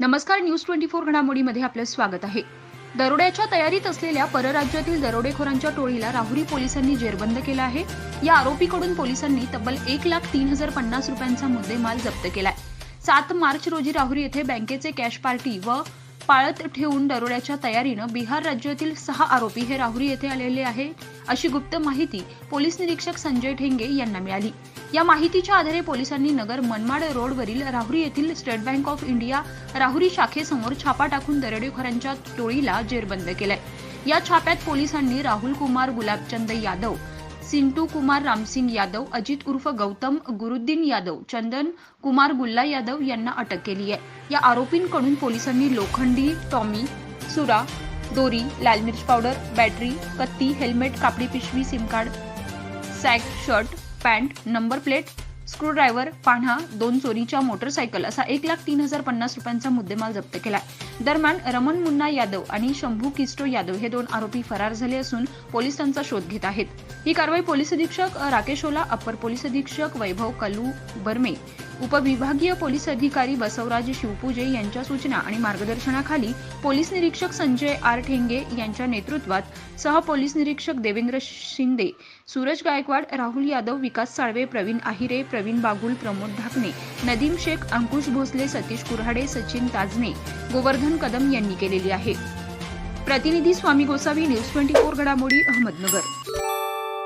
नमस्कार news twenty four घडामोडीमध्ये आपलं स्वागत आहे. दरोड्याच्या तयारीत असलेल्या परराज्यातील दरोडेखोरांच्या टोळीला राहुरी पोलिसांनी जेरबंद केला आहे. या आरोपीकडून पोलिसांनी तब्बल एक लाख तीन हजार पन्नास रुपयांचा मुद्देमाल जप्त केलाय. सात मार्च रोजी राहुरी येथे बँकेचे कॅश पार्टी व पाळत ठेवून दरोड्याच्या तयारीनं बिहार राज्यातील सहा आरोपी हे राहुरी येथे आलेले आहे अशी गुप्त माहिती पोलीस निरीक्षक संजय ठेंगे यांना मिळाली. या माहितीच्या आधारे पोलिसांनी नगर मनमाड रोडवरील राहुरी येथील State Bank of India Rahuri शाखेसमोर छापा टाकून दरोडेखोरांच्या टोळीला जेरबंद केलंय. या छाप्यात पोलिसांनी राहुल कुमार गुलाबचंद यादव सिंटू कुमार रामसिंग यादव अजित उर्फ गौतम गुरुद्दीन यादव चंदन कुमार गुल्ला यादव यांना अटक केली आहे. या आरोपींकडून पोलिसांनी लोखंडी टॉमी सुरा दोरी लाल मिर्च पावडर बॅटरी कत्ती हेल्मेट कापडी पिशवी SIM card sack shirt pant number plate screwdriver पान्हा दोन चोरीच्या मोटरसायकल असा एक लाख तीन हजार पन्नास रुपयांचा मुद्देमाल जप्त केलाय. दरम्यान रमण मुन्ना यादव आणि शंभू किस्टो यादव हे दोन आरोपी फरार झाले असून पोलीस त्यांचा शोध घेत आहेत. ही कारवाई पोलीस अधीक्षक राकेश ओला अप्पर पोलीस अधीक्षक वैभव कलू बर्मे उपविभागीय पोलीस अधिकारी बसवराज शिवपूजे यांच्या सूचना आणि मार्गदर्शनाखाली पोलीस निरीक्षक संजय आर ठेंगे यांच्या नेतृत्वात सह पोलीस निरीक्षक देवेंद्र शिंदे सूरज गायकवाड राहुल यादव विकास साळवे प्रवीण आहिरे प्रवीण बागुल प्रमोद ढाकणे नदीम शेख अंकुश भोसले सतीश कुऱ्हाडे सचिन ताजने गोवर्धन कदम यांनी केलेली आहे. प्रतिनिधी Swami Gosavi news twenty four घडामोडी अहमदनगर.